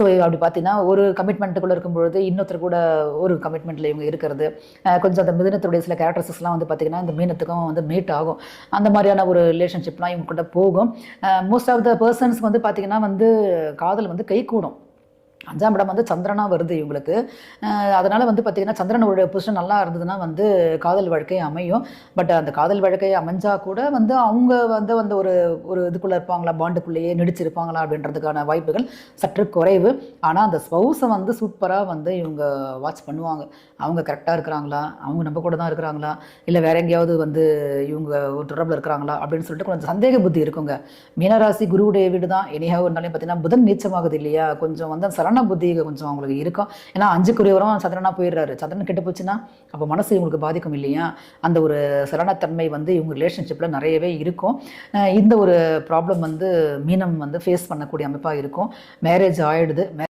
So அப்படி பார்த்தீங்கன்னா ஒரு கமிட்மெண்ட்டுக்குள்ளே இருக்கும்பொழுது இன்னொருத்தர் கூட ஒரு கமிட்மெண்ட்டில் இவங்க இருக்கிறது. கொஞ்சம் அந்த மிதனத்துடைய சில கேரக்டர்ஸ்லாம் வந்து பார்த்திங்கன்னா இந்த மீனத்துக்கும் வந்து மீட் ஆகும். அந்த மாதிரியான ஒரு ரிலேஷன்ஷிப்லாம் இவங்க கூட போகும். மோஸ்ட் ஆஃப் த பர்சன்ஸ் வந்து பார்த்திங்கன்னா வந்து காதல் வந்து கை கூடும் அஞ்சாம் இடம் வந்து சந்திரனா வருது இவங்களுக்கு. அதனால் வந்து பார்த்திங்கன்னா சந்திரனோட பொசிஷன் நல்லா இருந்ததுன்னா வந்து காதல் வாழ்க்கை அமையும். பட் அந்த காதல் வழக்கை அமைஞ்சால் கூட வந்து அவங்க வந்து வந்து ஒரு ஒரு இதுக்குள்ளே இருப்பாங்களா? பாண்டுக்குள்ளேயே நடிச்சிருப்பாங்களா? அப்படின்றதுக்கான வாய்ப்புகள் சற்று குறைவு. ஆனால் அந்த ஸ்பௌஸை வந்து சூப்பராக வந்து இவங்க வாட்ச் பண்ணுவாங்க. அவங்க கரெக்டாக இருக்கிறாங்களா? அவங்க நம்ம கூட தான் இருக்கிறாங்களா? இல்லை வேற எங்கேயாவது வந்து இவங்க ஒரு தொடர்பில் இருக்கிறாங்களா? அப்படின்னு சொல்லிட்டு கொஞ்சம் சந்தேக புத்தி இருக்குங்க. மீனராசி குருவுடைய வீடு தான் இனியாக இருந்தாலும் பார்த்தீங்கன்னா புதன் நீச்சமாகுது இல்லையா? கொஞ்சம் வந்து அந்த சரண புத்தி கொஞ்சம் அவங்களுக்கு இருக்கும். ஏன்னா அஞ்சுக்குரியவரும் சதரனா போயிடுறாரு. சந்திரன் கெட்டு போச்சுன்னா அப்போ மனசு இவங்களுக்கு பாதிக்கும் இல்லையா? அந்த ஒரு சலனத்தன்மை வந்து இவங்க ரிலேஷன்ஷிப்பில் நிறையவே இருக்கும். இந்த ஒரு ப்ராப்ளம் வந்து மீனம் வந்து ஃபேஸ் பண்ணக்கூடிய அமைப்பாக இருக்கும். மேரேஜ் ஆயிடுது.